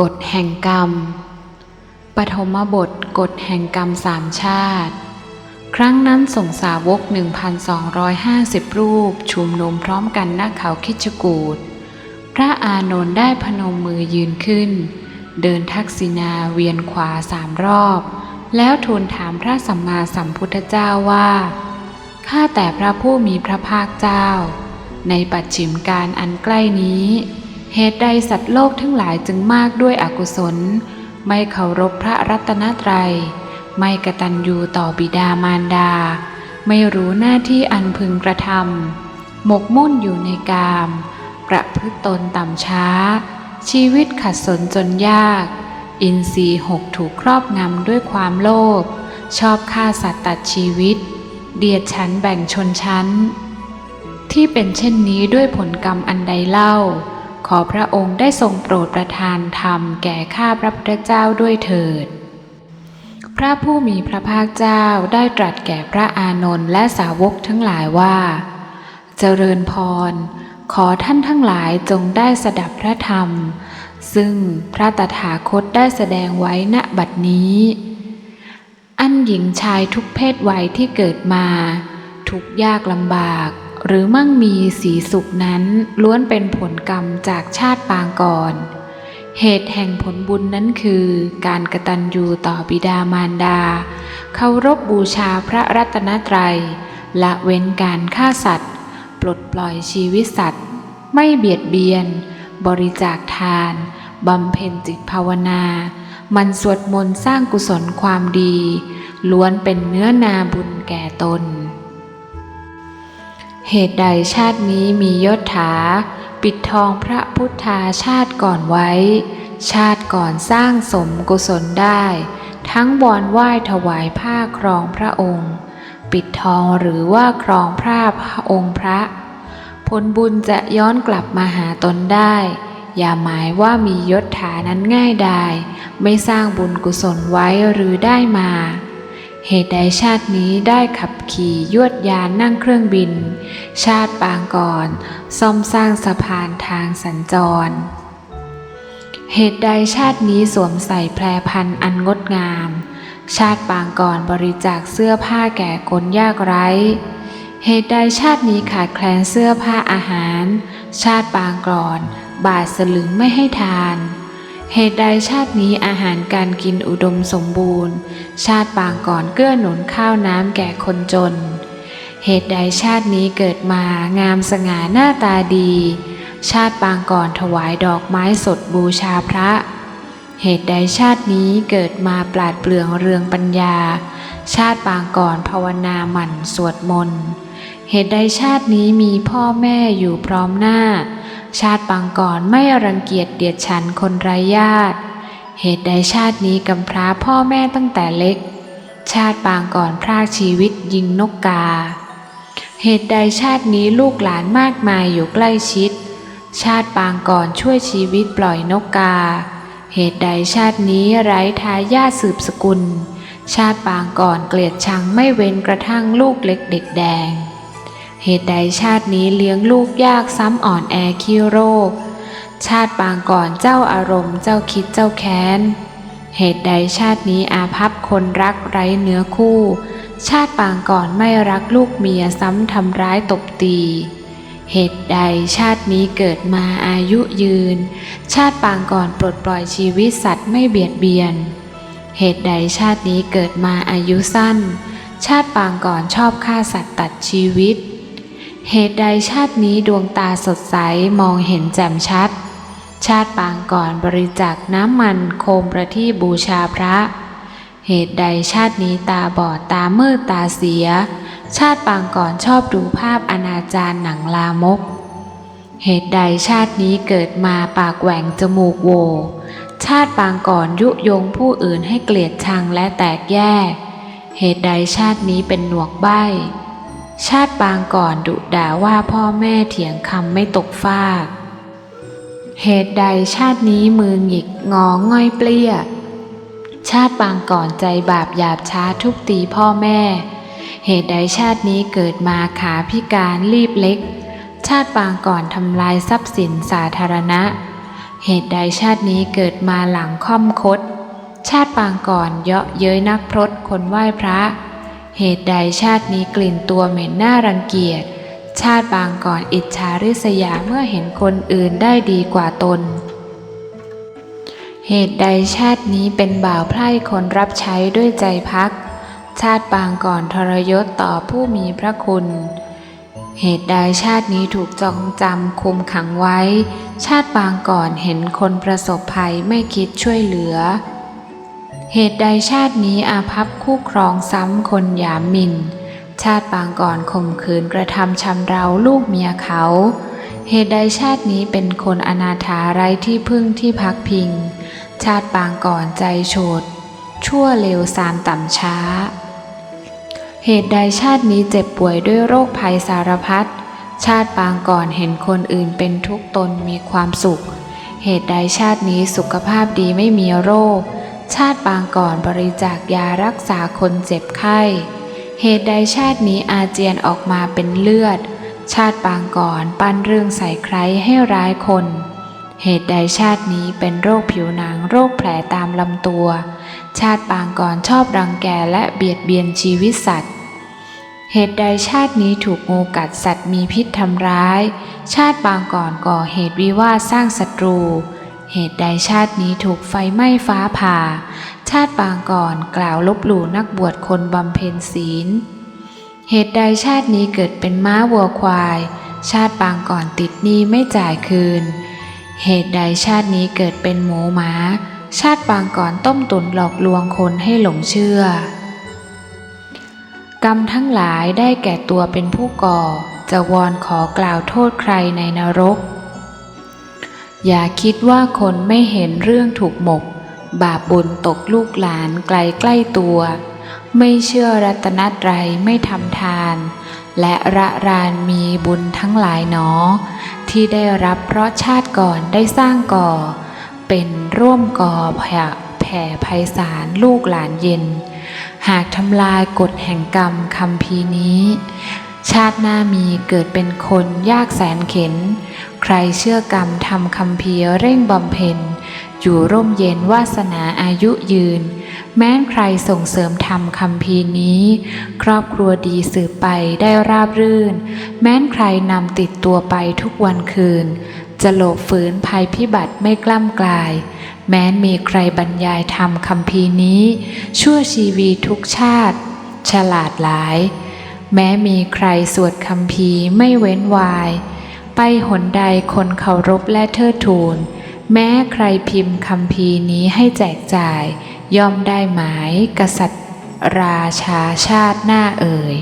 กฎแห่งกรรม ปฐมบทกฎแห่งกรรมสามชาติ ครั้งนั้นส่งสาวก 1,250 รูป ชุมนุมพร้อมกันหน้าเขาคิชกูดพระอานนท์ได้พนมมือยืนขึ้น เดินทักษิณาเวียนขวาสามรอบ แล้วทูลถามพระสัมมาสัมพุทธเจ้าว่า ข้าแต่พระผู้มีพระภาคเจ้า ในปัจฉิมการอันใกล้นี้ เหตุใดสัตว์โลกทั้งหลายจึงมากด้วยอกุศล ไม่เคารพพระรัตนตรัย ไม่กตัญญูต่อบิดามารดา ไม่รู้หน้าที่อันพึงกระทำหมกมุ่นอยู่ในกาม ประพฤตตนต่ำช้า ชีวิตขัดสนจนยาก อินทรีหกถูกครอบงำด้วยความโลภชอบฆ่าสัตว์ตัดชีวิต เดียดชั้นแบ่งชนชั้น ที่เป็นเช่นนี้ด้วยผลกรรมอันใดเล่า ขอพระองค์ได้ทรงโปรดประทานธรรมแก่ข้าพระพุทธเจ้าด้วยเถิด พระผู้มีพระภาคเจ้าได้ตรัสแก่พระอานนท์และสาวกทั้งหลายว่า เจริญพร ขอท่านทั้งหลายจงได้สดับพระธรรม ซึ่งพระตถาคตได้แสดงไว้ณบัดนี้ อันหญิงชายทุกเพศวัยที่เกิดมา ทุกยากลำบาก หรือมั่งมีสีสุขนั้นล้วนเป็นผลกรรมจากชาติปางก่อน เหตุแห่งผลบุญนั้นคือการกระตัญญูต่อบิดามารดา เคารพบบูชาพระรัตนตรัย ละเว้นการฆ่าสัตว์ ปลดปล่อยชีวิตสัตว์ ไม่เบียดเบียน บริจาคทาน บำเพ็ญจิตภาวนา มันสวดมนต์สร้างกุศลความดี ล้วนเป็นเนื้อนาบุญแก่ตน เหตุใดชาตินี้มียศถา ปิดทองพระพุทธาชาติก่อนไว้ ชาติก่อนสร้างสมกุศลได้ ทั้งบอนไหว้ถวายผ้าครองพระองค์ ปิดทองหรือว่าครองพระพระองค์พระ ผลบุญจะย้อนกลับมาหาตนได้ อย่าหมายว่ามียศถานั้นง่ายดาย ไม่สร้างบุญกุศลไว้หรือได้มา เหตุใดชาตินี้ได้ขับขี่ยวดยานนั่งเครื่องบิน ชาติปางก่อน ซ่อมสร้างสะพานทางสัญจร เหตุใดชาตินี้สวมใส่แพรพันธ์อันงดงาม ชาติปางก่อนบริจาคเสื้อผ้าแก่คนยากไร้ เหตุใดชาตินี้ขาดแคลนเสื้อผ้าอาหาร ชาติปางก่อน บาทสลึงไม่ให้ทาน เหตุใดชาตินี้อาหารการกินอุดมสมบูรณ์ ชาติปางก่อนเกื้อหนุนข้าวน้ำแก่คนจน เหตุใดชาตินี้เกิดมางามสง่าหน้าตาดี ชาติปางก่อนถวายดอกไม้สดบูชาพระ เหตุใดชาตินี้เกิดมาปราดเปลืองเรืองปัญญา ชาติปางก่อนภาวนาหมั่นสวดมนต์ เหตุใดชาตินี้มีพ่อแม่อยู่พร้อมหน้า ชาติปางก่อนไม่รังเกียจเดียดฉันคนไร้ญาติ เหตุใดชาตินี้กำพร้าพ่อแม่ตั้งแต่เล็ก ชาติปางก่อนพรากชีวิตยิงนกกา เหตุใดชาตินี้ลูกหลานมากมายอยู่ใกล้ชิด ชาติปางก่อนช่วยชีวิตปล่อยนกกา เหตุใดชาตินี้ไร้ทายาทสืบสกุล ชาติปางก่อนเกลียดชังไม่เว้นกระทั่งลูกเล็กเด็กแดง เหตุใดชาตินี้เลี้ยงลูกยากซ้ำอ่อนแอขี้โรค ชาติปางก่อนเจ้าอารมณ์เจ้าคิดเจ้าแค้น เหตุใดชาตินี้อาภัพคนรักไร้เนื้อคู่ ชาติปางก่อนไม่รักลูกเมียซ้ำทำร้ายตบตี เหตุใดชาตินี้เกิดมาอายุยืน ชาติปางก่อนปลดปล่อยชีวิตสัตว์ไม่เบียดเบียน เหตุใดชาตินี้เกิดมาอายุสั้น ชาติปางก่อนชอบฆ่าสัตว์ตัดชีวิต เหตุใดชาตินี้ดวงตาสดใสมองเห็นแจ่มชัด ชาติปางก่อนบริจาคน้ำมันโคมประทีบูชาพระ เหตุใดชาตินี้ตาบอดตามืดตาเสีย ชาติปางก่อนชอบดูภาพอนาจารหนังลามก เหตุใดชาตินี้เกิดมาปากแหว่งจมูกโว ชาติปางก่อนยุยงผู้อื่นให้เกลียดชังและแตกแยก เหตุใดชาตินี้เป็นหนวกใบ้ ชาติปางก่อนดุด่าว่าพ่อแม่เถียงคำไม่ตกฟาก เหตุใดชาตินี้มือหงิกงอง่อยเปลี้ย ชาติปางก่อนใจบาปหยาบช้าทุบตีพ่อแม่ เหตุใดชาตินี้เกิดมาขาพิการรีบเล็ก ชาติปางก่อนทำลายทรัพย์สินสาธารณะ เหตุใดชาตินี้เกิดมาหลังค่อมคด ชาติปางก่อนเยาะเย้ยนักพรตคนไหว้พระ เหตุใดชาตินี้กลิ่นตัวเหม็นน่ารังเกียจ ชาติปางก่อนอิจฉาริษยาเมื่อเห็นคนอื่นได้ดีกว่าตน เหตุใดชาตินี้เป็นบ่าวไพร่คนรับใช้ด้วยใจพัก ชาติปางก่อนทรยศต่อผู้มีพระคุณ เหตุใดชาตินี้ถูกจองจำคุมขังไว้ ชาติปางก่อนเห็นคนประสบภัยไม่คิดช่วยเหลือ เหตุใดชาตินี้อาภัพคู่ครองซ้ำคนหยามหมิน ชาติปางก่อนข่มขืนกระทำชำเราลูกเมียเขา เหตุใดชาตินี้เป็นคนอนาถาไร้ที่พึ่งที่พักพิง ชาติปางก่อนใจโฉดชั่วเลวสามต่ำช้า เหตุใดชาตินี้เจ็บป่วยด้วยโรคภัยสารพัด ชาติปางก่อนเห็นคนอื่นเป็นทุกตนมีความสุข เหตุใดชาตินี้สุขภาพดีไม่มีโรค ชาติปางก่อนบริจาคยารักษาคนเจ็บไข้ เหตุใดชาตินี้อาเจียนออกมาเป็นเลือด ชาติปางก่อนปั้นเรื่องใส่ใครให้ร้ายคน เหตุใดชาตินี้เป็นโรคผิวหนังโรคแผลตามลำตัว ชาติปางก่อนชอบรังแกและเบียดเบียนชีวิตสัตว์ เหตุใดชาตินี้ถูกงูกัดสัตว์มีพิษทำร้าย ชาติปางก่อนก่อเหตุวิวาทสร้างศัตรู เหตุใดชาตินี้ถูกไฟไหม้ฟ้าผ่า ชาติปางก่อนกล่าวลบหลู่นักบวชคนบำเพ็ญศีล เหตุใดชาตินี้เกิดเป็นม้าวัวควาย ชาติปางก่อนติดหนี้ไม่จ่ายคืน เหตุใดชาตินี้เกิดเป็นหมูหมา ชาติปางก่อนต้มตุนหลอกลวงคนให้หลงเชื่อ กรรมทั้งหลายได้แก่ตัวเป็นผู้ก่อ จะวอนขอกล่าวโทษใครในนรก อย่าคิดว่าคนไม่เห็นเรื่องถูกหมก บาปบุญตกลูกหลานไกลใกล้ตัว ไม่เชื่อรัตนตรัยไม่ทำทาน และระรานมีบุญทั้งหลายหนอ ที่ได้รับเพราะชาติก่อนได้สร้างก่อ เป็นร่วมก่อแผ่แผ่ไพศาลลูกหลานเย็น หากทำลายกฎแห่งกรรมคำพีนี้ ชาติหน้ามีเกิดเป็นคนยากแสนเข็น ใครเชื่อกรรมทำคำเพีร์เร่งบำเพ็ญ อยู่ร่มเย็นวาสนาอายุยืน แม้นใครส่งเสริมทำคำพีนี้ ครอบครัวดีสืบไปได้ราบรื่น แม้นใครนำติดตัวไปทุกวันคืน จะหลบฝืนภัยพิบัติไม่กล้ำกลาย แม้นมีใครบรรยายทำคำพีนี้ ชั่วชีวีทุกชาติ ฉลาดหลาย แม้มีใครสวดคำพีไม่เว้นวาย หนใดคนเคารพและเทิดทูน แม้ใครพิมพ์คำพีนี้ให้แจกจ่าย ย่อมได้หมายกษัตริย์ราชาชาติหน้าเอ่ย